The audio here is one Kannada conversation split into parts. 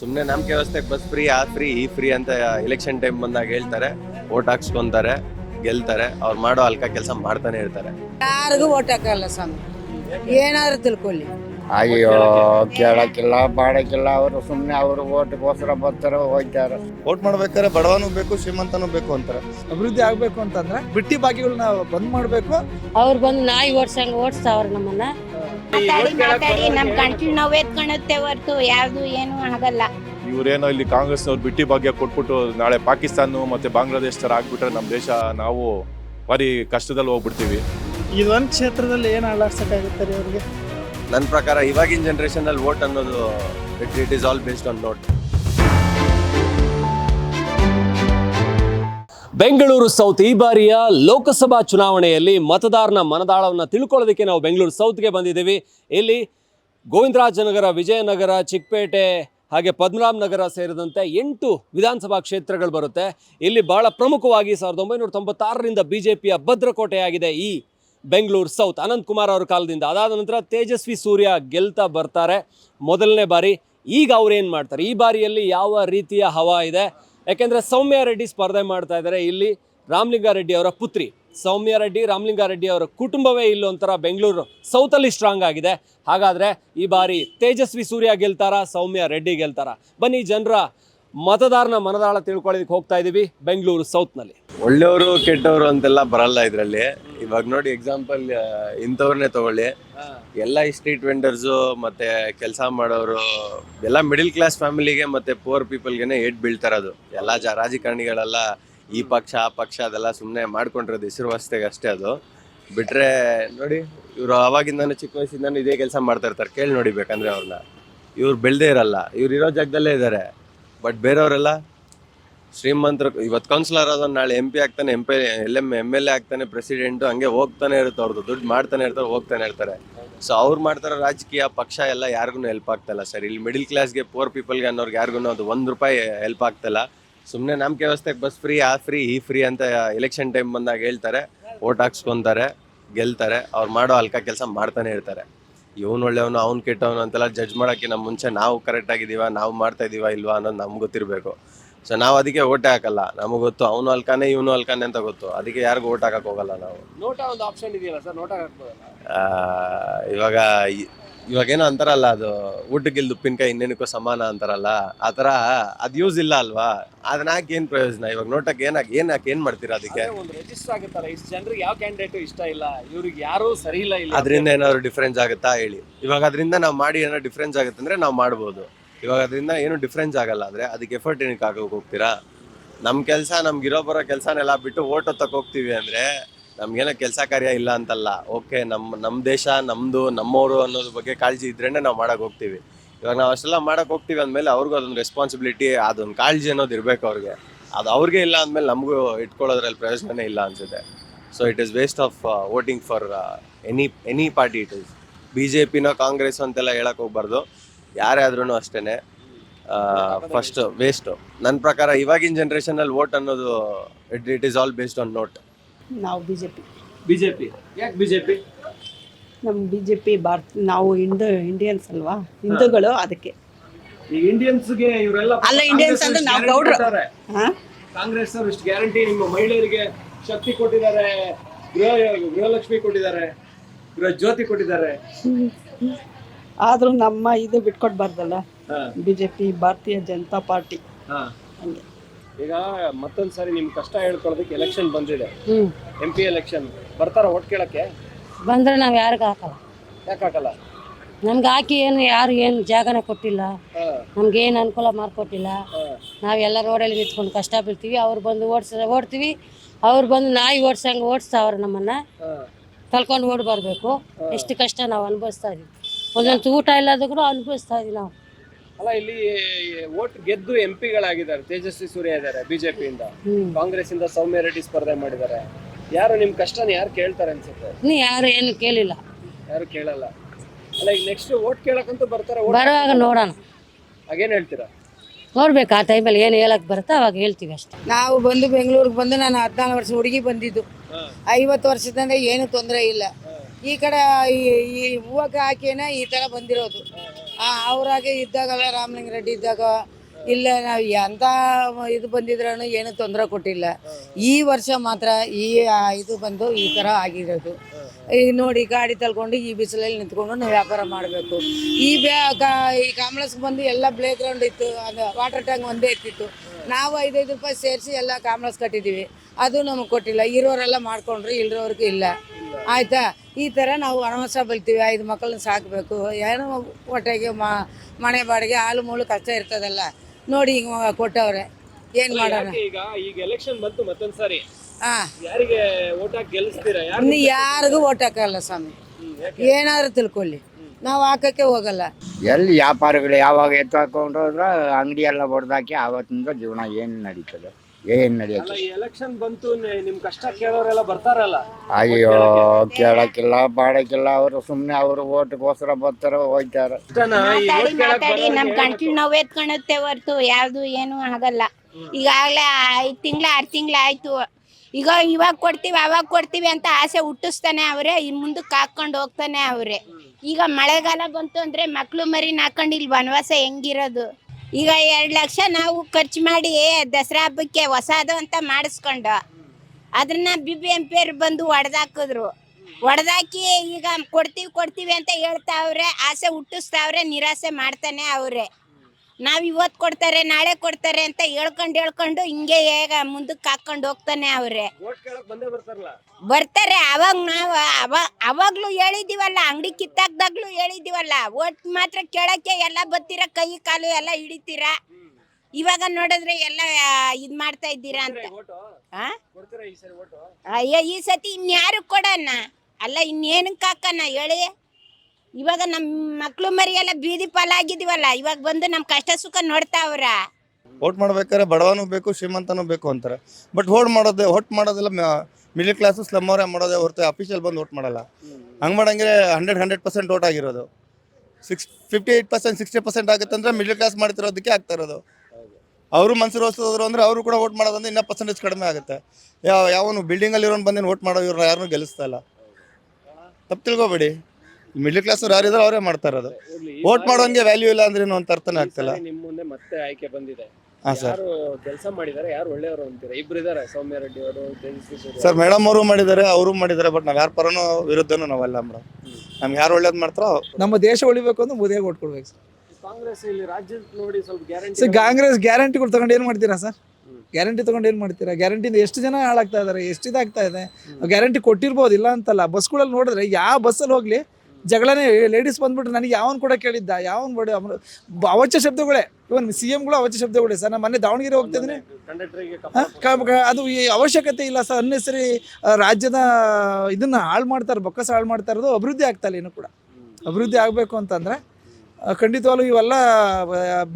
ಸುಮ್ಮನೆ ನಂಬಿಕೆ ವ್ಯವಸ್ಥೆಗೆ ಬಸ್ ಫ್ರೀ ಆ ಫ್ರೀ ಈ ಫ್ರೀ ಅಂತ ಎಲೆಕ್ಷನ್ ಟೈಮ್ ಬಂದಾಗ ಹೇಳ್ತಾರೆ ಓಟ್ ಹಾಕ್ಸ್ಕೊಂತಾರೆ ಗೆಲ್ತಾರೆ ಅವ್ರು ಮಾಡೋ ಅಲ್ಕ ಕೆಲಸ ಮಾಡ್ತಾನೆ ಇರ್ತಾರೆ. ಯಾರಿಗೂ ಓಟ್ ಹಾಕಲ್ಲ ಸ್ವಾಮಿ. ಏನಾದ್ರು ತಿಳ್ಕೊಳ್ಳಿ. ಅಯ್ಯೋ ಕೇಳಕ್ಕಿಲ್ಲ ಬಾಡಕ್ಕಿಲ್ಲ ಅವರು ಸುಮ್ಮನೆ ಅವರು ಓಟ್ಗೋಸ್ಕರ ಬರ್ತಾರೆ ಹೋಗ್ತಾರೆ. ವೋಟ್ ಮಾಡ್ಬೇಕಾದ್ರೆ ಬಡವನು ಬೇಕು ಶ್ರೀಮಂತನೂ ಬೇಕು ಅಂತಾರೆ. ಅಭಿವೃದ್ಧಿ ಆಗ್ಬೇಕು ಅಂತಂದ್ರೆ ಬಿಟ್ಟಿ ಬಾಕಿಗಳನ್ನ ಬಂದ್ ಮಾಡ್ಬೇಕು. ಅವ್ರು ಬಂದು ನಾಯಿ ಓಡ್ಸಂಗ್ ಓಡಿಸ್ತಾವ್ರ ನಮ್ಮನ್ನ. ಮಾತಾಡಿ ಮಾತಾಡಿ ನಮ್ ಗಂಟ್ಲು ನೋವೇತ್ ಕಾಣುತ್ತೆ ಹೊರ್ತು ಯಾವ್ದು ಏನು ಆಗಲ್ಲ. ಇವರೇನೋ ಇಲ್ಲಿ ಕಾಂಗ್ರೆಸ್ನವ್ರು ಬಿಟ್ಟಿ ಭಾಗ್ಯ ಕೊಟ್ಬಿಟ್ಟು ನಾಳೆ ಪಾಕಿಸ್ತಾನ ಮತ್ತೆ ಬಾಂಗ್ಲಾದೇಶ ತರ ಆಗ್ಬಿಟ್ರೆ ನಮ್ಮ ದೇಶ ನಾವು ಭಾರಿ ಕಷ್ಟದಲ್ಲಿ ಹೋಗ್ಬಿಡ್ತೀವಿ. ಇದೊಂದು ಕ್ಷೇತ್ರದಲ್ಲಿ ಏನು ಅಳಾಡ್ಸಕ್ಕಾಗುತ್ತೆ ರೀ ಅವ್ರಿಗೆ? ನನ್ನ ಪ್ರಕಾರ ಇವಾಗಿನ ಜನರೇಷನ್ ಅಲ್ಲಿ ವೋಟ್ ಅನ್ನೋದು it it is all based on note Bengaluru south. ಈ ಬಾರಿಯ ಲೋಕಸಭಾ ಚುನಾವಣೆಯಲ್ಲಿ ಮತದಾರನ ಮನದಾಳವನ್ನು ತಿಳ್ಕೊಳ್ಳೋದಕ್ಕೆ ನಾವು ಬೆಂಗಳೂರು ಸೌತ್ಗೆ ಬಂದಿದ್ದೀವಿ. ಇಲ್ಲಿ ಗೋವಿಂದರಾಜನಗರ, ವಿಜಯನಗರ, ಚಿಕ್ಕಪೇಟೆ, ಹಾಗೆ ಪದ್ಮರಾಮ್ ನಗರ ಸೇರಿದಂತೆ ಎಂಟು ವಿಧಾನಸಭಾ ಕ್ಷೇತ್ರಗಳು ಬರುತ್ತೆ. ಇಲ್ಲಿ ಬಹಳ ಪ್ರಮುಖವಾಗಿ ಸಾವಿರದ ಒಂಬೈನೂರ ತೊಂಬತ್ತಾರರಿಂದ ಬಿ ಜೆ ಪಿಯ ಭದ್ರಕೋಟೆಯಾಗಿದೆ ಈ ಬೆಂಗಳೂರು ಸೌತ್. ಅನಂತ್ ಕುಮಾರ್ ಅವರ ಕಾಲದಿಂದ. ಅದಾದ ನಂತರ ತೇಜಸ್ವಿ ಸೂರ್ಯ ಗೆಲ್ತಾ ಬರ್ತಾರೆ. ಮೊದಲನೇ ಬಾರಿ ಈಗ ಅವ್ರು ಏನು ಮಾಡ್ತಾರೆ? ಈ ಬಾರಿಯಲ್ಲಿ ಯಾವ ರೀತಿಯ ಹವಾ ಇದೆ? ಯಾಕೆಂದರೆ ಸೌಮ್ಯ ರೆಡ್ಡಿ ಸ್ಪರ್ಧೆ ಮಾಡ್ತಾ ಇದ್ದಾರೆ. ಇಲ್ಲಿ ರಾಮಲಿಂಗಾರೆಡ್ಡಿ ಅವರ ಪುತ್ರಿ ಸೌಮ್ಯ ರೆಡ್ಡಿ ರಾಮಲಿಂಗಾರೆಡ್ಡಿ ಅವರ ಕುಟುಂಬವೇ ಇಲ್ಲೊಂಥರ ಬೆಂಗಳೂರು ಸೌತಲ್ಲಿ ಸ್ಟ್ರಾಂಗ್ ಆಗಿದೆ. ಹಾಗಾದರೆ ಈ ಬಾರಿ ತೇಜಸ್ವಿ ಸೂರ್ಯ ಗೆಲ್ತಾರ, ಸೌಮ್ಯ ರೆಡ್ಡಿ ಗೆಲ್ತಾರಾ? ಬನ್ನಿ, ಜನರ ಮತದಾರನ ಮನದಾಳ ತಿಳ್ಕೊಳ್ಳೋದಕ್ಕೆ ಹೋಗ್ತಾ ಇದ್ದೀವಿ ಬೆಂಗಳೂರು ಸೌತ್ನಲ್ಲಿ. ಒಳ್ಳೆಯವರು ಕೆಟ್ಟವರು ಅಂತೆಲ್ಲ ಬರಲ್ಲ ಇದರಲ್ಲಿ. ಇವಾಗ ನೋಡಿ ಎಕ್ಸಾಂಪಲ್ ಇಂಥವ್ರನ್ನೇ ತಗೊಳ್ಳಿ. ಎಲ್ಲ ಈ ಸ್ಟ್ರೀಟ್ ವೆಂಡರ್ಸು ಮತ್ತೆ ಕೆಲಸ ಮಾಡೋರು ಎಲ್ಲ ಮಿಡಿಲ್ ಕ್ಲಾಸ್ ಫ್ಯಾಮಿಲಿಗೆ ಮತ್ತೆ ಪೂರ್ ಪೀಪಲ್ಗೆನೆ ಏಟ್ ಬೀಳ್ತಾರದು ಎಲ್ಲ ಜ ರಾಜಕಾರಣಿಗಳೆಲ್ಲ ಈ ಪಕ್ಷ ಆ ಪಕ್ಷ ಅದೆಲ್ಲ ಸುಮ್ಮನೆ ಮಾಡ್ಕೊಂಡಿರೋದು ಹೆಸರುವಾಸ್ತೆಗೆ ಅಷ್ಟೇ ಅದು. ಬಿಟ್ರೆ ನೋಡಿ ಇವರು ಅವಾಗಿಂದಾನು ಚಿಕ್ಕ ವಯಸ್ಸಿಂದಾನು ಇದೇ ಕೆಲಸ ಮಾಡ್ತಾ ಇರ್ತಾರೆ. ಕೇಳಿ ನೋಡಿ ಬೇಕಂದ್ರೆ ಅವ್ರನ್ನ. ಇವ್ರು ಬೆಳ್ದೇ ಇರಲ್ಲ. ಇವ್ರು ಇರೋ ಜಾಗದಲ್ಲೇ ಇದ್ದಾರೆ. ಬಟ್ ಬೇರೆಯವರೆಲ್ಲ ಶ್ರೀಮಂತರು ಇವತ್ತು ಕೌನ್ಸಿಲರ್ ಅದನ್ನು ನಾಳೆ ಎಂ ಪಿ ಆಗ್ತಾನೆ M P L M M L A ಆಗ್ತಾನೆ ಪ್ರೆಸಿಡೆಂಟು ಹಂಗೆ ಹೋಗ್ತಾನೆ ಇರುತ್ತೆ ಅವ್ರದ್ದು ದುಡ್ಡು ಮಾಡ್ತಾನೆ ಇರ್ತಾರೆ, ಹೋಗ್ತಾನೆ ಇರ್ತಾರೆ. ಸೊ ಅವ್ರು ಮಾಡ್ತಾರೆ ರಾಜಕೀಯ ಪಕ್ಷ ಎಲ್ಲ ಯಾರಿಗೂ ಹೆಲ್ಪ್ ಆಗ್ತಲ್ಲ ಸರ್ ಇಲ್ಲಿ ಮಿಡಿಲ್ ಕ್ಲಾಸ್ಗೆ ಪೂರ್ ಪೀಪಲ್ಗೆ ಅನ್ನೋರ್ಗೆ ಯಾರಿಗೂ ಅದು ಒಂದು ರೂಪಾಯಿ ಹೆಲ್ಪ್ ಆಗ್ತಲ್ಲ. ಸುಮ್ಮನೆ ನಂಬಿಕೆ ವ್ಯವಸ್ಥೆಗೆ ಬಸ್ ಫ್ರೀ ಆ ಫ್ರೀ ಈ ಫ್ರೀ ಅಂತ ಎಲೆಕ್ಷನ್ ಟೈಮ್ ಬಂದಾಗ ಹೇಳ್ತಾರೆ ಓಟ್ ಹಾಕ್ಸ್ಕೊತಾರೆ, ಗೆಲ್ತಾರೆ, ಅವ್ರು ಮಾಡೋ ಅಲ್ಕ ಕೆಲಸ ಮಾಡ್ತಾನೆ ಇರ್ತಾರೆ. ಇವನು ಒಳ್ಳೆಯವನು ಅವ್ನು ಕೆಟ್ಟವನು ಅಂತೆಲ್ಲ ಜಡ್ಜ್ ನಮ್ಮ ಮುಂಚೆ ನಾವು ಕರೆಕ್ಟ್ ಆಗಿದ್ದೀವ ನಾವು ಮಾಡ್ತಾ ಇದೀವ ಇಲ್ವಾ ಅನ್ನೋದು ನಮ್ಗೆ ಗೊತ್ತಿರಬೇಕು. ಸೊ ನಾವು ಅದಕ್ಕೆ ಓಟ್ ಹಾಕಲ್ಲ. ನಮಗೆ ಗೊತ್ತು ಅವನು ಅಲ್ಕಾನೆ ಇವನು ಅಲ್ಕಾನೆ ಅಂತ ಗೊತ್ತು. ಅದಕ್ಕೆ ಯಾರಿಗೂ ಓಟ್ ಹಾಕಕ್ ಹೋಗಲ್ಲ ನಾವು. ನೋಟ ಒಂದು ಆಪ್ಷನ್ ಇದೆಯಲ್ಲ ಸರ್? ನೋಟ ಹಾಕ್ಬೋದಲ್ಲ? ಆ, ಇವಾಗ ಇವಾಗೇನೋ ಅಂತಾರಲ್ಲ ಅದು ಊಟಕ್ಕಿಲ್ದು ಉಪ್ಪಿನಕಾಯಿ ಇನ್ನೇನಕ್ಕೂ ಸಮಾನ ಅಂತಾರಲ್ಲ ಆ ಥರ ಅದು ಯೂಸ್ ಇಲ್ಲ ಅಲ್ವಾ? ಅದನ್ನ ಹಾಕಿ ಏನು ಪ್ರಯೋಜನ? ಇವಾಗ ನೋಟಕ್ಕೆ ಏನಾಗಿ ಏನು ಹಾಕಿ ಏನು ಮಾಡ್ತೀರಾ ಅದಕ್ಕೆ? ಅದೇ ಒಂದು ರಿಜಿಸ್ಟರ್ ಆಗುತ್ತಲ್ಲ ಇಷ್ಟು ಜನರಿಗೆ ಯಾವ ಕ್ಯಾಂಡಿಡೇಟ್ ಇಷ್ಟ ಇಲ್ಲ ಇವ್ರಿಗೆ ಯಾರು ಸರಿ ಇಲ್ಲ ಇಲ್ಲ. ಅದರಿಂದ ಏನಾದ್ರು ಡಿಫ್ರೆನ್ಸ್ ಆಗುತ್ತಾ ಹೇಳಿ. ಇವಾಗ ಅದರಿಂದ ನಾವು ಮಾಡಿ ಏನಾದ್ರು ಡಿಫ್ರೆನ್ಸ್ ಆಗುತ್ತೆ ಅಂದ್ರೆ ನಾವು ಮಾಡ್ಬೋದು. ಇವಾಗ ಅದರಿಂದ ಏನು ಡಿಫ್ರೆನ್ಸ್ ಆಗಲ್ಲ ಅಂದ್ರೆ ಅದಕ್ಕೆ ಎಫರ್ಟ್ ಏನಕ್ಕೆ ಹೋಗ್ತೀರಾ? ನಮ್ಮ ಕೆಲಸ ನಮ್ಗೆ ಇರೋ ಬರೋ ಕೆಲಸನೆಲ್ಲ ಬಿಟ್ಟು ಓಟೋ ಹೊತ್ತಕ್ಕೆ ಹೋಗ್ತೀವಿ ಅಂದ್ರೆ ನಮ್ಗೇನೋ ಕೆಲಸ ಕಾರ್ಯ ಇಲ್ಲ ಅಂತಲ್ಲ. ಓಕೆ ನಮ್ಮ ನಮ್ಮ ದೇಶ ನಮ್ಮದು ನಮ್ಮವರು ಅನ್ನೋದ್ರ ಬಗ್ಗೆ ಕಾಳಜಿ ಇದ್ರೇ ನಾವು ಮಾಡಕ್ ಹೋಗ್ತೀವಿ. ಇವಾಗ ನಾವು ಅಷ್ಟೆಲ್ಲ ಮಾಡಕ್ ಹೋಗ್ತೀವಿ ಅಂದಮೇಲೆ ಅವ್ರಿಗೂ ಅದೊಂದು ರೆಸ್ಪಾನ್ಸಿಬಿಲಿಟಿ ಅದೊಂದು ಕಾಳಜಿ ಅನ್ನೋದು ಇರಬೇಕು ಅವ್ರಿಗೆ. ಅದು ಅವ್ರಿಗೆ ಇಲ್ಲ ಅಂದಮೇಲೆ ನಮಗೂ ಇಟ್ಕೊಳ್ಳೋದ್ರಲ್ಲಿ ಪ್ರಯೋಜನನೇ ಇಲ್ಲ ಅನ್ಸುತ್ತೆ. So it is waste of voting for any any party it is B J ಪಿನೋ Congress ಅಂತೆಲ್ಲ ಹೇಳಕ್ ಹೋಗ್ಬಾರ್ದು. ಯಾರೇ ಆದ್ರೂ ಅಷ್ಟೇ ಫಸ್ಟ್ ವೇಸ್ಟು ನನ್ನ ಪ್ರಕಾರ ಇವಾಗಿನ ಜನ್ರೇಷನಲ್ಲಿ ವೋಟ್ ಅನ್ನೋದು it it is all based on note ನಾವು ಬಿ ಜೆ ಪಿ ಬಿಜೆಪಿ ಯಾಕೆ ಬಿಜೆಪಿ ನಮ್ಮ ಬಿ ಜೆ ಪಿ ಭಾರತ ನಾವು ಹಿಂದೂ ಇಂಡಿಯನ್ಸ್ ಅಲ್ವಾ ಹಿಂದೂಗಳು ಅದಕ್ಕೆ ಈ ಇಂಡಿಯನ್ಸ್ಗೆ ಇವರೆಲ್ಲ ಅಲ್ಲ, ಇಂಡಿಯನ್ಸ್ ಅಂದ್ರೆ ನಾವು ಗೌಡ್ರು. ಹಾ? ಕಾಂಗ್ರೆಸ್ ಅವರು ಇಷ್ಟು ಗ್ಯಾರಂಟಿ ನಿಮ್ಮ ಮಹಿಳೆಯರಿಗೆ ಶಕ್ತಿ ಕೊಟ್ಟಿದ್ದಾರೆ ಗೃಹ ಗೃಹಲಕ್ಷ್ಮಿ ಕೊಟ್ಟಿದ್ದಾರೆ ಗೃಹ ಜ್ಯೋತಿ ಕೊಟ್ಟಿದ್ದಾರೆ ಆದ್ರೂ ನಮ್ಮ ಇದು ಬಿಟ್ಕೊಡ್ಬಾರ್ದಲ್ಲ ಹಾ. ಬಿ ಜೆ ಪಿ ಭಾರತೀಯ ಜನತಾ ಪಾರ್ಟಿ ಹಾ. ಹಂಗೆ. ಈಗ ಮತ್ತೊಂದು ಸಾರಿ ನಿಮ್ ಕಷ್ಟ ಹೇಳ್ಕೊಳ್ಳೋದಕ್ಕೆ ಎಲೆಕ್ಷನ್ ಬಂದಿದೆ. ಹ್ಮ್. ಎಂ ಪಿ ಎಲೆಕ್ಷನ್ ಬರ್ತಾರ ಓಟ್ ಕೇಳಕ್ಕೆ? ಬಂದ್ರೆ ನಾವು ಯಾರಿಗೂ ಹಾಕಲ್ಲ. ಯಾಕೆ ಹಾಕಲ್ಲ? ನಮ್ಗೆ ಹಾಕಿ ಏನು ಯಾರು ಏನು ಜಾಗನ ಕೊಟ್ಟಿಲ್ಲ. ಹಾ, ನಮ್ಗೆ ಏನು ಅನುಕೂಲ ಮಾಡಿಕೊಟ್ಟಿಲ್ಲ. ಹಾ. ನಾವೆಲ್ಲ ರೋಡಲ್ಲಿ ನಿಂತ್ಕೊಂಡು ಕಷ್ಟ ಬೀಳ್ತೀವಿ. ಅವ್ರು ಬಂದು ಓಡಿಸ ಓಡ್ತೀವಿ. ಅವ್ರು ಬಂದು ನಾಯಿ ಓಡ್ಸಂಗೆ ಓಡಿಸ್ತಾವ್ರ ನಮ್ಮನ್ನ. ಹಾ. ಕಲ್ಕೊಂಡು ಓಡಿ ಬರಬೇಕು. ಎಷ್ಟು ಕಷ್ಟ ನಾವು ಅನುಭವಿಸ್ತಾ ಇದೀವಿ. ಒಂದೊಂದು ಊಟ ಇಲ್ಲದ ಕೂಡ ಅನುಭವಿಸ್ತಾ ಇದ್ದೀವಿ ನಾವು. ಅಲ್ಲ ಇಲ್ಲಿ ಓಟ್ ಗೆದ್ದು ಎಂ ಪಿಗಳಾಗಿದ್ದಾರೆ ತೇಜಸ್ವಿ ಸೂರ್ಯ ಇದ್ದಾರೆ ಬಿಜೆಪಿಯಿಂದ. ಇಂದ ಕಾಂಗ್ರೆಸ್ ಇಂದ ಸೌಮ್ಯ ರೆಡ್ಡಿ ಸ್ಪರ್ಧೆ ಮಾಡಿದ್ದಾರೆ. ಯಾರು ನಿಮ್ ಕಷ್ಟನ ಯಾರು ಕೇಳ್ತಾರೆ ಅನ್ಸುತ್ತೆ? ನೀ ಯಾರು ಏನು ಕೇಳಿಲ್ಲ. ಯಾರು ಕೇಳಲ್ಲ. ಅಲ್ಲ ಈಗ ನೆಕ್ಸ್ಟ್ ಓಟ್ ಕೇಳಕ್ಕಂತೂ ಬರ್ತಾರೆ vote ಬರುವಾಗ ನೋಡೋಣ. ಹಾಗೇನ್ ಹೇಳ್ತೀರಾ? ನೋಡ್ಬೇಕು ಆ ಟೈಮಲ್ಲಿ ಏನು ಹೇಳಕ್ ಬರುತ್ತೆ ಅವಾಗ ಹೇಳ್ತೀವಿ ಅಷ್ಟೇ. ನಾವು ಬಂದು ಬೆಂಗಳೂರಿಗೆ ಬಂದು ನಾನು ಹದಿನಾಲ್ಕು ವರ್ಷ ಹುಡುಗಿ ಬಂದಿದ್ದು. ಐವತ್ತು ವರ್ಷದಿಂದ ಏನು ತೊಂದರೆ ಇಲ್ಲ. ಈ ಕಡೆ ಈ ಈ ಹೂವಕ್ಕೆ ಹಾಕಿನ ಈ ಥರ ಬಂದಿರೋದು. ಅವರಾಗೆ ರಾಮಲಿಂಗ ರೆಡ್ಡಿ ಇದ್ದಾಗ, ಇಲ್ಲ, ನಾವು ಎಂಥ ಇದು ಬಂದಿದ್ರೂ ಏನು ತೊಂದರೆ ಕೊಟ್ಟಿಲ್ಲ. ಈ ವರ್ಷ ಮಾತ್ರ ಈ ಇದು ಬಂದು ಈ ಥರ ಆಗಿರೋದು. ಈಗ ನೋಡಿ ಗಾಡಿ ತಳ್ಕೊಂಡು ಈ ಬಿಸಿಲಲ್ಲಿ ನಿಂತ್ಕೊಂಡು ನಾವು ವ್ಯಾಪಾರ ಮಾಡಬೇಕು. ಈ ಬ್ಯಾ ಈ ಕಾಮ್ಲಸ್ಗೆ ಬಂದು ಎಲ್ಲ ಪ್ಲೇ ಗ್ರೌಂಡ್ ಇತ್ತು, ಅದು ವಾಟರ್ ಟ್ಯಾಂಕ್ ಒಂದೇ ಇತ್ತಿತ್ತು ನಾವು ಐದೈದು ರೂಪಾಯಿ ಸೇರಿಸಿ ಎಲ್ಲ ಕಾಮ್ಲಸ್ ಕಟ್ಟಿದ್ದೀವಿ ಅದು ನಮಗೆ ಕೊಟ್ಟಿಲ್ಲ. ಇರೋರೆಲ್ಲ ಮಾಡಿಕೊಂಡ್ರು, ಇಲ್ರೋರ್ಗೂ ಇಲ್ಲ. ಆಯ್ತಾ? ಈ ಥರ ನಾವು ವನವಾಸ ಬಲ್ತೀವಿ ಐದು ಮಕ್ಕಳನ್ನ ಸಾಕಬೇಕು. ಏನೋ ಹೊಟ್ಟೆಗೆ ಮನೆ ಬಾಡಿಗೆ ಹಾಲು ಮೂಳು ಕಷ್ಟ ಇರ್ತದಲ್ಲ. ನೋಡಿ ಈಗ ಕೊಟ್ಟವ್ರೆ. ಏನು ಮಾಡೋಣ? ಈಗ ಈಗ ಎಲೆಕ್ಷನ್ ಬಂತು ಮತ್ತೊಂದ್ಸಾರಿ? ಹಾಂ. ಯಾರಿಗೆ ಓಟ್ ಹಾಕಿ ಗೆಲ್ಲಿಸ್ತೀರಾ? ಯಾರು ಯಾರಿಗೂ ಓಟ್ ಹಾಕಲ್ಲ ಸ್ವಾಮಿ. ಏನಾದ್ರು ತಿಳ್ಕೊಳ್ಳಿ. ನಾವು ಹಾಕಕ್ಕೆ ಹೋಗಲ್ಲ. ಎಲ್ಲಿ ವ್ಯಾಪಾರಿಗಳು ಯಾವಾಗ ಎತ್ತು ಹಾಕೊಂಡ್ರೆ ಹೋದ್ರೆ ಅಂಗಡಿ ಎಲ್ಲ ಹೊಡೆದಾಕಿ ಆವತ್ತಿಂದ ಜೀವನ ಏನು ನಡೀತದೆ? ಏನು ನಡೆಯುತ್ತೆ ಎಲೆಕ್ಷನ್ ಬಂತು ನಿಮ್ ಕಷ್ಟ ಕೇಳೋರೆಲ್ಲ ಬರ್ತಾರಲ್ಲ? ಅಯ್ಯೋ ಕೇಳಕ್ಕಿಲ್ಲ ಬಾಡಕ್ಕಿಲ್ಲ ಅವರು ಸುಮ್ಮನೆ ಅವರು ಓಟ್ಗೋಸ್ಕರ ಬರ್ತಾರೆ ಹೋಗ್ತಾರೆ. ಮಾತಾಡಿ ಮಾತಾಡಿ ನಮ್ ಗಂಟ್ಲು ನೋವು ಎತ್ಕೊಳುತ್ತೆ ಹೊರ್ತು ಯಾವ್ದು ಏನು ಆಗಲ್ಲ. ಈಗಾಗಲೇ ಐದ್ ತಿಂಗ್ಳ ಆರ್ ತಿಂಗ್ಳ ಆಯ್ತು. ಈಗ ಇವಾಗ ಕೊಡ್ತೀವಿ ಅವಾಗ ಕೊಡ್ತೀವಿ ಅಂತ ಆಸೆ ಹುಟ್ಟಿಸ್ತಾನೆ ಅವ್ರೆ ಇನ್ ಮುಂದಕ್ಕೆ ಹಾಕೊಂಡು ಹೋಗ್ತಾನೆ ಅವ್ರೆ. ಈಗ ಮಳೆಗಾಲ ಬಂತು ಅಂದ್ರೆ ಮಕ್ಳು ಮರಿನ ಹಾಕೊಂಡಿಲ್ ಇಲ್ಲಿ ವನವಾಸ ಹೆಂಗಿರೋದು? ಈಗ ಎರಡು ಲಕ್ಷ ನಾವು ಖರ್ಚು ಮಾಡಿ ದಸರಾ ಹಬ್ಬಕ್ಕೆ ಹೊಸದು ಅಂತ ಮಾಡಿಸ್ಕೊಂಡು. ಅದನ್ನ ಬಿ ಬಿ ಎಂ ಪಿ ಬಂದು ಒಡೆದಾಕಿದ್ರು. ಹೊಡೆದಾಕಿ ಈಗ ಕೊಡ್ತೀವಿ ಕೊಡ್ತೀವಿ ಅಂತ ಹೇಳ್ತಾವ್ರೆ, ಆಸೆ ಹುಟ್ಟಿಸ್ತಾವ್ರೆ, ನಿರಾಸೆ ಮಾಡ್ತಾನೆ ಅವ್ರೆ. ನಾವ್ ಇವತ್ತು ಕೊಡ್ತಾರೆ ನಾಳೆ ಕೊಡ್ತಾರೆ ಅಂತ ಹೇಳ್ಕೊಂಡು ಹೇಳ್ಕೊಂಡು ಹಿಂಗೆ ಹೇಗ ಮುಂದಕ್ಕೆ ಹಾಕೊಂಡು ಹೋಗ್ತಾನೆ ಅವ್ರೆ. ಬರ್ತಾರೆ ಅವಾಗ ನಾವು ಅವ ಅವಾಗ್ಲೂ ಹೇಳಿದೀವಲ್ಲ ಅಂಗಡಿ ಕಿತ್ತಾಕ್ದಾಗ್ಲೂ ಹೇಳಿದೀವಲ್ಲ ಓಟ್ ಮಾತ್ರ ಕೇಳಕ್ಕೆ ಎಲ್ಲ ಬತ್ತಿರ ಕೈ ಕಾಲು ಎಲ್ಲ ಹಿಡಿತೀರ? ಇವಾಗ ನೋಡಿದ್ರೆ ಎಲ್ಲ ಇದ್ ಮಾಡ್ತಾ ಇದ್ದೀರಾ ಅಂತ. ಅಯ್ಯ? ಈ ಸತಿ ಇನ್ಯಾರು ಕೊಡಣ್ಣ ಅಲ್ಲ ಇನ್ನೇನಕ್ಕೆ ಹಾಕಣ್ಣ ಹೇಳಿ? ಇವಾಗ ನಮ್ಮ ಮಕ್ಕಳು ಮರಿ ಎಲ್ಲ ಬೀದಿ ಪಾಲಾಗಿದೀವಲ್ಲ, ಇವಾಗ ಬಂದು ನಮ್ಮ ಕಷ್ಟ ಸುಖ ನೋಡ್ತಾವ್ರ ವೋಟ್ ಮಾಡ್ಬೇಕಾದ್ರೆ ಬಡವನು ಬೇಕು, ಶ್ರೀಮಂತನೂ ಬೇಕು ಅಂತಾರೆ. ಬಟ್ ವೋಟ್ ಮಾಡೋದೇ ವೋಟ್ ಮಾಡೋದೆಲ್ಲ ಮಿಡಲ್ ಕ್ಲಾಸು ಸ್ಲಮ್ ಅವರೇ ಮಾಡೋದೇ ಹೊರತು ಅಫಿಷಿಯಲ್ ಬಂದು ವೋಟ್ ಮಾಡಲ್ಲ. ಹಂಗೆ ಮಾಡಂಗೆ ಹಂಡ್ರೆಡ್ ಹಂಡ್ರೆಡ್ ಪರ್ಸೆಂಟ್ ವೋಟ್ ಆಗಿರೋದು. Six fifty eight percent sixty percent ಆಗುತ್ತೆ ಅಂದ್ರೆ ಮಿಡಲ್ ಕ್ಲಾಸ್ ಮಾಡ್ತಿರೋದಕ್ಕೆ ಆಗ್ತಾ ಇರೋದು. ಅವರು ಮನ್ಸರು ಹೋದ್ರು ಅಂದ್ರೆ ಅವರು ಕೂಡ ವೋಟ್ ಮಾಡೋದಂದ್ರೆ ಇನ್ನೂ ಪರ್ಸೆಂಟೇಜ್ ಕಡಿಮೆ ಆಗುತ್ತೆ. ಯಾವ, ಯಾವನು ಬಿಲ್ಡಿಂಗಲ್ಲಿ ಇರೋನು ಬಂದೇನು ವೋಟ್ ಮಾಡೋ ಇವ್ರನ್ನ ಯಾರನ್ನೂ ಗೆಲ್ಲಿಸ್ತಾ ಇಲ್ಲ. ತಪ್ಪು ತಿಳ್ಕೊಬೇಡಿ. ಮಿಡಲ್ ಕ್ಲಾಸ್ ಅವ್ರು ಯಾರಿದಾರೋ ಅವರೇ ಮಾಡ್ತಾ ಇರೋದು ವೋಟ್ ಮಾಡೋಂಗೆ ವ್ಯಾಲ್ಯೂ ಇಲ್ಲ ಅಂದ್ರೆ ಏನು ಅಂತ ಅರ್ಥನೇ ಆಗ್ತಿಲ್ಲ. ಸಾರಿ ಮುಂದೆ ಮತ್ತೆ ಆಯ್ಕೆ ಬಂದಿದೆ. ಹಾ ಸರ್. ಯಾರು ಕೆಲಸ ಮಾಡಿದ್ದಾರೆ ಯಾರು ಒಳ್ಳೆಯವರು ಅಂತೀರಾ? ಇಬ್ರು ಇದ್ದಾರೆ ಸೌಮ್ಯ ರೆಡ್ಡಿ ಅವರು ತೇಜಸ್ವಿ ಸರ್ ಮೇಡಮ್ ಅವರು ಮಾಡಿದ್ದಾರೆ ಅವರು ಮಾಡಿದ್ದಾರೆ ಬಟ್ ನಾವು ಯಾರ ಪರನೂ ವಿರುದ್ಧನೂ ನಾವಲ್ಲ ಮೇಡಮ್ ನಮ್ಗೆ ಯಾರು ಒಳ್ಳೇದ್ ಮಾಡ್ತಾರೋ ನಮ್ಮ ದೇಶ ಉಳಿಬೇಕು ಅಂದ್ರೆ ಮುದೇ ಓಟ್ ಕೊಡ್ಬೇಕು ಸರ್. ಕಾಂಗ್ರೆಸ್ ಇಲ್ಲಿ ರಾಜ್ಯದ ನೋಡಿ ಸ್ವಲ್ಪ ಗ್ಯಾರಂಟಿ ಸರ್ ಕಾಂಗ್ರೆಸ್ ಗ್ಯಾರಂಟಿಗಳು ತಗೊಂಡು ಏನು ಮಾಡ್ತೀರಾ ಸರ್? ಗ್ಯಾರಂಟಿ ತಗೊಂಡು ಏನು ಮಾಡ್ತೀರಾ? ಗ್ಯಾರಂಟಿ ಎಷ್ಟು ಜನ ಹಾಳಾಗ್ತಾ ಇದ್ದಾರೆ ಎಷ್ಟು ಇದಾಗ್ತಾ ಇದೆ? ಗ್ಯಾರಂಟಿ ಕೊಟ್ಟಿರ್ಬೋದು ಇಲ್ಲ ಅಂತಲ್ಲ. ಬಸ್ಗಳಲ್ಲಿ ನೋಡಿದ್ರೆ ಯಾವ ಬಸ್ಸಲ್ಲಿ ಹೋಗ್ಲಿ ಜಗಳನೇ ಲೇಡೀಸ್ ಬಂದ್ಬಿಟ್ರೆ ನನಗೆ ಯಾವನ್ ಕೂಡ ಕೇಳಿದ್ದ? ಯಾವನ್ ಬಡ ಅವಚ್ಯ ಶಬ್ದಗಳೇ. ಇವನ್ ಸಿ ಎಮ್ಗಳು ಅವಚ್ಯ ಶಬ್ದಗಳೇ. ಸರ್ ನಾನು ಮೊನ್ನೆ ದಾವಣಗೆರೆ ಹೋಗ್ತಿದ್ದೀನಿ ಅದು ಈ ಅವಶ್ಯಕತೆ ಇಲ್ಲ ಸರ್. ಅನ್ನೆಸರಿ ರಾಜ್ಯದ ಇದನ್ನ ಹಾಳು ಮಾಡ್ತಾರೆ ಬೊಕ್ಕಸ ಹಾಳು ಮಾಡ್ತಾ ಇರೋದು ಅಭಿವೃದ್ಧಿ ಆಗ್ತಾ ಇಲ್ಲ ಇನ್ನೂ ಕೂಡ. ಅಭಿವೃದ್ಧಿ ಆಗಬೇಕು ಅಂತಂದ್ರೆ ಖಂಡಿತವಾಗ್ಲೂ ಇವೆಲ್ಲ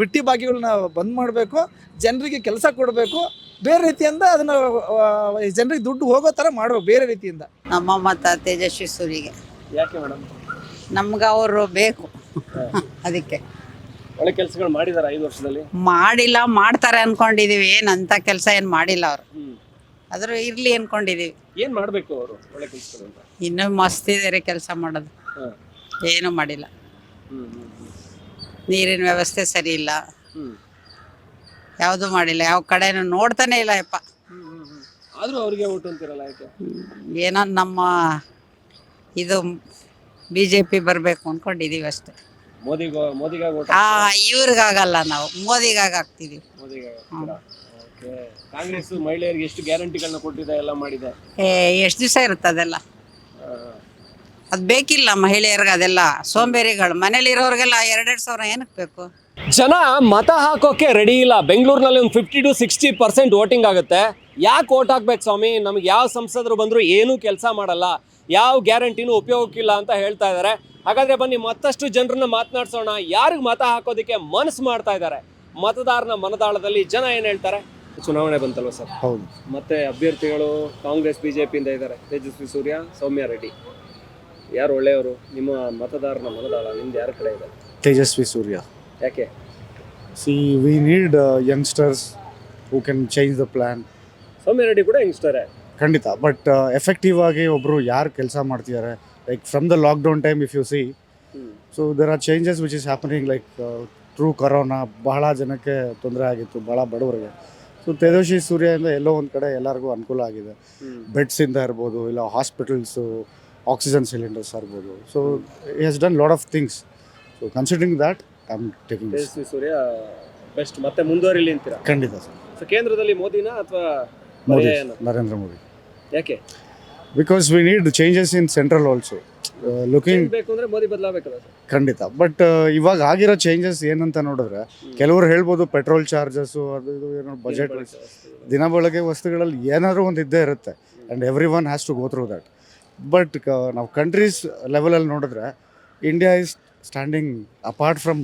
ಬಿಟ್ಟಿ ಬಾಕಿಗಳನ್ನ ಬಂದ್ ಮಾಡಬೇಕು ಜನರಿಗೆ ಕೆಲಸ ಕೊಡಬೇಕು ಬೇರೆ ರೀತಿಯಿಂದ ಅದನ್ನು ಜನರಿಗೆ ದುಡ್ಡು ಹೋಗೋ ಥರ ಮಾಡಬೇಕು ಬೇರೆ ರೀತಿಯಿಂದ. ನಮ್ಮ ಮತ ತೇಜಸ್ವಿ ಸೂರಿಗೆ. ಯಾಕೆ ಮೇಡಮ್? ನಮ್ಗೆ ಅವರು ಬೇಕು. ಅದಕ್ಕೆ. ಒಳ್ಳೆ ಕೆಲಸಗಳು ಮಾಡಿದಾರ ಐದು ವರ್ಷದಲ್ಲಿ? ಮಾಡಿಲ್ಲ ಮಾಡ್ತಾರೆ ಅನ್ಕೊಂಡಿದೀವಿ. ಅಂತ ಕೆಲಸ ಏನು ಮಾಡಿಲ್ಲ ಅವರು. ಆದರೂ ಆದ್ರೂ ಇರ್ಲಿ ಅನ್ಕೊಂಡಿದೀವಿ. ಏನು ಮಾಡಬೇಕು ಅವರು ಒಳ್ಳೆ ಕೆಲಸಗಳು ಅಂತ? ಇನ್ನೂ ಮಸ್ತ್ ಇದೆ ಕೆಲಸ ಮಾಡೋದು. ಹಾ. ಏನು ಮಾಡಿಲ್ಲ. ಹ್ಮ್ ಹ್ಮ್ ಹ್ಮ್. ನೀರಿನ ವ್ಯವಸ್ಥೆ ಸರಿ ಇಲ್ಲ. ಹ್ಮ್. ಯಾವುದು ಮಾಡಿಲ್ಲ. ಯಾವ ಕಡೆನೂ ನೋಡ್ತಾನೆ ಇಲ್ಲ ಯಪ್ಪ. ಆದ್ರೂ ಅವ್ರಿಗೆ ಓಟ್ ಅಂತಿರಲ್ಲ ಯಾಕೆ? ಏನೋ ನಮ್ಮ ಇದು ಬಿ ಜೆ ಪಿ ಬರಬೇಕು ಅನ್ಕೊಂಡಿದೀವಿ ಅಷ್ಟೇ. ಮೋದಿಗ ಮೋದಿಗಾಗಿ ಓಟ್ ಆ ಇವ್ರಿಗಾಗಲ್ಲ ನಾವು ಮೋದಿಗಾಗ ಹಾಕ್ತಿದೀವಿ ಮೋದಿಗಾಗಿ ಕಾಂಗ್ರೆಸ್ ಮಹಿಳೆಯರಿಗೆ ಎಷ್ಟು ಗ್ಯಾರಂಟಿಗಳನ್ನ ಕೊಟ್ಟಿದೆ ಎಲ್ಲ ಮಾಡಿದೆ? ಏ ಎಷ್ಟು ದಿವಸ ಇರುತ್ತೆ ಅದೆಲ್ಲ? ಅದು ಬೇಕಿಲ್ಲ ಮಹಿಳೆಯರಿಗೆ ಅದೆಲ್ಲ ಸೋಂಬೇರಿಗಳು. ಮನೇಲಿ ಇರೋರಿಗೆಲ್ಲ ಎರಡೆರಡು ಸಾವಿರ ಏನಕ್ಕೆ ಬೇಕು? ಜನ ಮತ ಹಾಕೋಕೆ ರೆಡಿ ಇಲ್ಲ. ಬೆಂಗಳೂರಿನಲ್ಲಿ ಒಂದು fifty to sixty percent voting ಆಗುತ್ತೆ. ಯಾಕೆ ವೋಟ್ ಹಾಕ್ಬೇಕು ಸ್ವಾಮಿ? ನಮ್ಗೆ ಯಾವ ಸಂಸದರು ಬಂದರೂ ಏನೂ ಕೆಲಸ ಮಾಡಲ್ಲ. ಯಾವ ಗ್ಯಾರಂಟಿನೂ ಉಪಯೋಗಕ್ಕಿಲ್ಲ ಅಂತ ಹೇಳ್ತಾ ಇದ್ದಾರೆ. ಹಾಗಾದರೆ ಬನ್ನಿ ಮತ್ತಷ್ಟು ಜನರನ್ನ ಮಾತನಾಡ್ಸೋಣ. ಯಾರಿಗೆ ಮತ ಹಾಕೋದಕ್ಕೆ ಮನಸ್ಸು ಮಾಡ್ತಾ ಇದ್ದಾರೆ? ಮತದಾರನ ಮನದಾಳದಲ್ಲಿ ಜನ ಏನು ಹೇಳ್ತಾರೆ? ಚುನಾವಣೆ ಬಂತಲ್ವ ಸರ್? ಹೌದು. ಮತ್ತೆ ಅಭ್ಯರ್ಥಿಗಳು ಕಾಂಗ್ರೆಸ್ ಬಿಜೆಪಿಯಿಂದ ಇದ್ದಾರೆ. ತೇಜಸ್ವಿ ಸೂರ್ಯ ಸೌಮ್ಯ ರೆಡ್ಡಿ. ಯಾರು ಒಳ್ಳೆಯವರು? ನಿಮ್ಮ ಮತದಾರನ ಮನದಾಳ ನಿಮ್ದು ಯಾರ ಕಡೆ ಇದೆ? ತೇಜಸ್ವಿ ಸೂರ್ಯ. ಯಾಕೆ? See we need youngsters who can change the plan Sowmya Reddy ಕೂಡ ಯಂಗ್ಸ್ಟರೇ ಖಂಡಿತ. ಬಟ್ ಎಫೆಕ್ಟಿವ್ ಆಗಿ ಒಬ್ಬರು ಯಾರು ಕೆಲಸ ಮಾಡ್ತಿದ್ದಾರೆ like from the lockdown time if you see so there are changes which is happening like through corona ಬಹಳ ಜನಕ್ಕೆ ತೊಂದರೆ ಆಗಿತ್ತು ಭಾಳ ಬಡವರಿಗೆ. ಸೊ ತೇಜಸ್ವಿ ಸೂರ್ಯದಿಂದ ಎಲ್ಲೋ ಒಂದು ಕಡೆ ಎಲ್ಲರಿಗೂ ಅನುಕೂಲ ಆಗಿದೆ. ಬೆಡ್ಸಿಂದ ಇರ್ಬೋದು ಇಲ್ಲ ಹಾಸ್ಪಿಟಲ್ಸು ಆಕ್ಸಿಜನ್ ಸಿಲಿಂಡರ್ಸ್ ಇರ್ಬೋದು. So he has done lot of things so considering that I am taking Tejasvi Surya best ಮತ್ತೆ ಮುಂದುವರಿಲಿ ಅಂತೀರಾ? ಖಂಡಿತ ಸರ್. ಸೊ ಕೇಂದ್ರದಲ್ಲಿ ಮೋದಿನ ಅಥವಾ ಮೋದಿ ನರೇಂದ್ರ ಮೋದಿ. ಯಾಕೆ? Because we need changes in central also looking ಬೇಕು ಅಂದ್ರೆ ಮೋದಿ ಬದಲಾಗಬೇಕಲ್ಲ ಸರ್? ಖಂಡಿತ. ಬಟ್ ಇವಾಗ ಆಗಿರೋ ಚೇಂಜಸ್ ಏನಂತ ನೋಡಿದ್ರೆ ಕೆಲವರು ಹೇಳ್ಬೋದು ಪೆಟ್ರೋಲ್ ಚಾರ್ಜಸ್ಸು ಅದು ಇದು ಏನೋ ಬಜೆಟ್ ದಿನ ಬಳಕೆ ವಸ್ತುಗಳಲ್ಲಿ ಏನಾದರೂ ಒಂದು ಇದ್ದೇ ಇರುತ್ತೆ. And every one has to go through that but ನಾವು ಕಂಟ್ರೀಸ್ ಲೆವೆಲಲ್ಲಿ ನೋಡಿದ್ರೆ India is standing apart from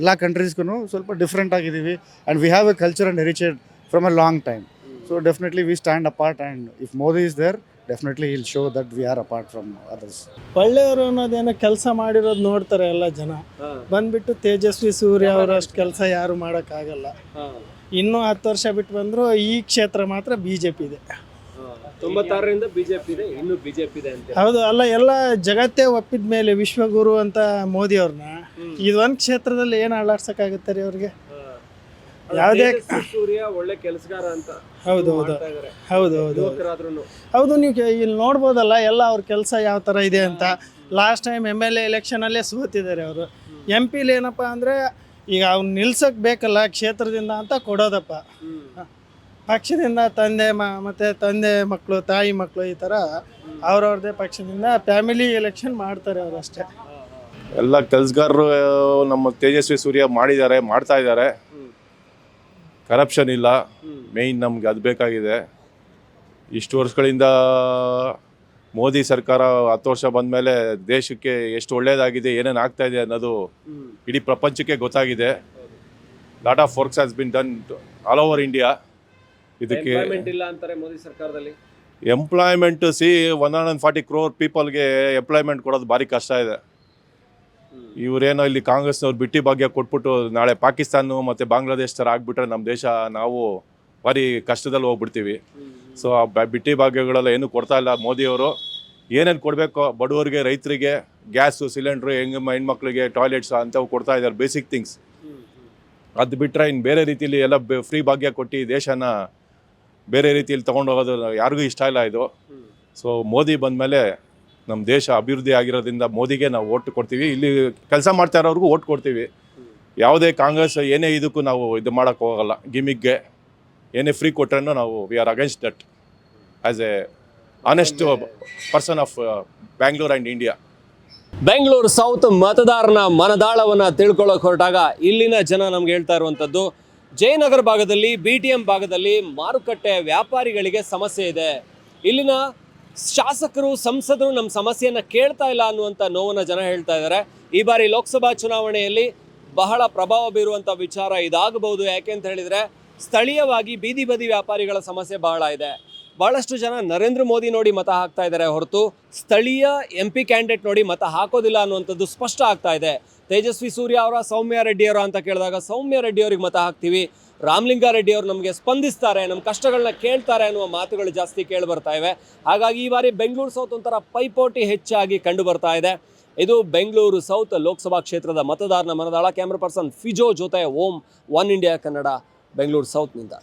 ಎಲ್ಲ ಕಂಟ್ರೀಸ್ಗೂ ಸ್ವಲ್ಪ ಡಿಫ್ರೆಂಟ್ ಆಗಿದ್ದೀವಿ. And we have a culture and heritage from a long time so definitely we stand apart and if Modi is there definitely he'll show that we are apart from others ಒಳ್ಳೆಯವರು ಅನ್ನೋದೇನೋ ಕೆಲಸ ಮಾಡಿರೋದು ನೋಡ್ತಾರೆ ಎಲ್ಲ ಜನ. ಬಂದ್ಬಿಟ್ಟು ತೇಜಸ್ವಿ ಸೂರ್ಯ ಅವರು ಅಷ್ಟು ಕೆಲಸ ಯಾರು ಮಾಡೋಕ್ಕಾಗಲ್ಲ. ಇನ್ನೂ ಹತ್ತು ವರ್ಷ ಬಿಟ್ಟು ಬಂದರೂ ಈ ಕ್ಷೇತ್ರ ಮಾತ್ರ ಬಿ ಜೆ ಪಿ ಇದೆ ತೊಂಬತ್ತಾರರಿಂದ ಬಿಜೆಪಿ ಇದೆ ಇನ್ನು ಬಿಜೆಪಿ ಇದೆ ಅಂತ. ಹೌದು ಅಲ್ಲ ಎಲ್ಲ ಜಗತ್ತೇ ಒಪ್ಪಿದ ಮೇಲೆ ವಿಶ್ವಗುರು ಅಂತ ಮೋದಿ ಅವ್ರನ್ನ ಇದೊಂದು ಕ್ಷೇತ್ರದಲ್ಲಿ ಏನು ಅಳ್ಳಾಡ್ಸಕ್ಕಾಗುತ್ತೆ ರೀ ಅವ್ರಿಗೆ? ಯಾವುದೇ ಸೂರ್ಯ ಒಳ್ಳೆ ಕೆಲಸಗಾರ ಅಂತ ಹೌದು ಹೌದು. ಹೌದು ಹೌದು. ಹೌದು. ನೀವು ಇಲ್ಲಿ ನೋಡ್ಬೋದಲ್ಲ ಎಲ್ಲ ಅವ್ರ ಕೆಲಸ ಯಾವ ಥರ ಇದೆ ಅಂತ. Last time M L A ಎಲೆಕ್ಷನಲ್ಲೇ ಸೋತಿದ್ದಾರೆ ಅವರು. ಎಂ ಪಿಲಿ ಏನಪ್ಪ ಅಂದರೆ ಈಗ ಅವ್ನು ನಿಲ್ಸಕ್ಕೆ ಬೇಕಲ್ಲ ಕ್ಷೇತ್ರದಿಂದ ಅಂತ ಕೊಡೋದಪ್ಪ. ಪಕ್ಷದಿಂದ ತಂದೆ ಮ ಮತ್ತು ತಂದೆ ಮಕ್ಕಳು ತಾಯಿ ಮಕ್ಕಳು ಈ ಥರ ಅವ್ರವ್ರದ್ದೇ ಪಕ್ಷದಿಂದ ಫ್ಯಾಮಿಲಿ ಎಲೆಕ್ಷನ್ ಮಾಡ್ತಾರೆ ಅವರು ಅಷ್ಟೇ. ಎಲ್ಲ ಕೆಲಸಗಾರರು ನಮ್ಮ ತೇಜಸ್ವಿ ಸೂರ್ಯ ಮಾಡಿದ್ದಾರೆ ಮಾಡ್ತಾ ಇದ್ದಾರೆ. ಕರಪ್ಷನ್ ಇಲ್ಲ. ಮೇಯ್ನ್ ನಮ್ಗೆ ಅದು ಬೇಕಾಗಿದೆ. ಇಷ್ಟು ವರ್ಷಗಳಿಂದ ಮೋದಿ ಸರ್ಕಾರ ಹತ್ತು ವರ್ಷ ಬಂದಮೇಲೆ ದೇಶಕ್ಕೆ ಎಷ್ಟು ಒಳ್ಳೆಯದಾಗಿದೆ ಏನೇನು ಆಗ್ತಾ ಇದೆ ಅನ್ನೋದು ಇಡೀ ಪ್ರಪಂಚಕ್ಕೆ ಗೊತ್ತಾಗಿದೆ. Lot of works has been done all over India ಇದಕ್ಕೆ ಇಲ್ಲ ಅಂತಾರೆ ಮೋದಿ ಸರ್ಕಾರದಲ್ಲಿ. Employment see one hundred forty crore ಪೀಪಲ್ಗೆ employment ಕೊಡೋದು ಭಾರಿ ಕಷ್ಟ ಇದೆ. ಇವರೇನೋ ಇಲ್ಲಿ ಕಾಂಗ್ರೆಸ್ನವ್ರು ಬಿಟ್ಟಿ ಭಾಗ್ಯ ಕೊಟ್ಬಿಟ್ಟು ನಾಳೆ ಪಾಕಿಸ್ತಾನ ಮತ್ತು ಬಾಂಗ್ಲಾದೇಶ ಥರ ಆಗ್ಬಿಟ್ರೆ ನಮ್ಮ ದೇಶ ನಾವು ಭಾರಿ ಕಷ್ಟದಲ್ಲಿ ಹೋಗ್ಬಿಡ್ತೀವಿ. ಸೊ ಆ ಬಿಟ್ಟಿ ಭಾಗ್ಯಗಳೆಲ್ಲ ಏನು ಕೊಡ್ತಾ ಇಲ್ಲ ಮೋದಿಯವರು. ಏನೇನು ಕೊಡಬೇಕು ಬಡವರಿಗೆ, ರೈತರಿಗೆ, ಗ್ಯಾಸು, ಸಿಲಿಂಡ್ರು, ಹೆಂಗೆ ಹೆಣ್ಮಕ್ಳಿಗೆ, ಟಾಯ್ಲೆಟ್ಸ್ ಅಂಥವು ಕೊಡ್ತಾ ಇದ್ದಾರೆ ಬೇಸಿಕ್ ಥಿಂಗ್ಸ್ ಅದು ಬಿಟ್ಟರೆ ಇನ್ನು ಬೇರೆ ರೀತಿಯಲ್ಲಿ ಎಲ್ಲ ಫ್ರೀ ಭಾಗ್ಯ ಕೊಟ್ಟು ದೇಶನ ಬೇರೆ ರೀತಿಯಲ್ಲಿ ತೊಗೊಂಡು ಹೋಗೋದು ಯಾರಿಗೂ ಇಷ್ಟ ಇಲ್ಲ ಇದು. ಸೊ ಮೋದಿ ಬಂದಮೇಲೆ ನಮ್ಮ ದೇಶ ಅಭಿವೃದ್ಧಿ ಆಗಿರೋದ್ರಿಂದ ಮೋದಿಗೆ ನಾವು ಓಟ್ ಕೊಡ್ತೀವಿ. ಇಲ್ಲಿ ಕೆಲಸ ಮಾಡ್ತಾ ಇರೋರಿಗೂ ಓಟ್ ಕೊಡ್ತೀವಿ. ಯಾವುದೇ ಕಾಂಗ್ರೆಸ್ ಏನೇ ಇದಕ್ಕೂ ನಾವು ಇದು ಮಾಡೋಕ್ಕೆ ಹೋಗಲ್ಲ. ಗಿಮಿಕ್ಗೆ ಏನೇ ಫ್ರೀ ಕೊಟ್ರೂ ನಾವು we are against that as a honest person of Bangalore and India Bengaluru south ಮತದಾರನ ಮನದಾಳವನ್ನು ತಿಳ್ಕೊಳ್ಳೋಕೆ ಹೊರಟಾಗ ಇಲ್ಲಿನ ಜನ ನಮ್ಗೆ ಹೇಳ್ತಾ ಇರುವಂಥದ್ದು, ಜಯನಗರ ಭಾಗದಲ್ಲಿ ಬಿ ಟಿ ಎಂ ಭಾಗದಲ್ಲಿ ಮಾರುಕಟ್ಟೆ ವ್ಯಾಪಾರಿಗಳಿಗೆ ಸಮಸ್ಯೆ ಇದೆ. ಇಲ್ಲಿನ ಶಾಸಕರು, ಸಂಸದರು ನಮ್ಮ ಸಮಸ್ಯೆಯನ್ನು ಕೇಳ್ತಾ ಇಲ್ಲ ಅನ್ನುವಂಥ ನೋವನ್ನು ಜನ ಹೇಳ್ತಾ ಇದ್ದಾರೆ. ಈ ಬಾರಿ ಲೋಕಸಭಾ ಚುನಾವಣೆಯಲ್ಲಿ ಬಹಳ ಪ್ರಭಾವ ಬೀರುವಂಥ ವಿಚಾರ ಇದಾಗಬಹುದು. ಯಾಕೆ ಅಂತ ಹೇಳಿದ್ರೆ, ಸ್ಥಳೀಯವಾಗಿ ಬೀದಿ ಬದಿ ವ್ಯಾಪಾರಿಗಳ ಸಮಸ್ಯೆ ಬಹಳ ಇದೆ. ಬಹಳಷ್ಟು ಜನ ನರೇಂದ್ರ ಮೋದಿ ನೋಡಿ ಮತ ಹಾಕ್ತಾ ಇದ್ದಾರೆ ಹೊರತು ಸ್ಥಳೀಯ ಎಂ ಪಿ ಕ್ಯಾಂಡಿಡೇಟ್ ನೋಡಿ ಮತ ಹಾಕೋದಿಲ್ಲ ಅನ್ನುವಂಥದ್ದು ಸ್ಪಷ್ಟ ಆಗ್ತಾ ಇದೆ. ತೇಜಸ್ವಿ ಸೂರ್ಯ ಅವರ, ಸೌಮ್ಯ ರೆಡ್ಡಿಯವರ ಅಂತ ಕೇಳಿದಾಗ, ಸೌಮ್ಯ ರೆಡ್ಡಿಯವರಿಗೆ ಮತ ಹಾಕ್ತೀವಿ. ರಾಮಲಿಂಗಾರೆಡ್ಡಿ ಅವರು ನಮಗೆ ಸ್ಪಂದಿಸ್ತಾರೆ ನಮ್ಮ ಕಷ್ಟಗಳನ್ನ ಕೇಳ್ತಾರೆ ಅನ್ನುವ ಮಾತುಗಳು ಜಾಸ್ತಿ ಕೇಳಿ ಬರ್ತಾ ಇವೆ. ಹಾಗಾಗಿ ಈ ಬಾರಿ ಬೆಂಗಳೂರು ಸೌತ್ ಒಂಥರ ಪೈಪೋಟಿ ಹೆಚ್ಚಾಗಿ ಕಂಡು ಬರ್ತಾ ಇದೆ. ಇದು ಬೆಂಗಳೂರು ಸೌತ್ ಲೋಕಸಭಾ ಕ್ಷೇತ್ರದ ಮತದಾರನ ಮನದಾಳ. ಕ್ಯಾಮ್ರಾ ಪರ್ಸನ್ ಫಿಜೋ ಜೊತೆ ಓಂ, ಒನ್ ಇಂಡಿಯಾ ಕನ್ನಡ, ಬೆಂಗಳೂರು ಸೌತ್ನಿಂದ.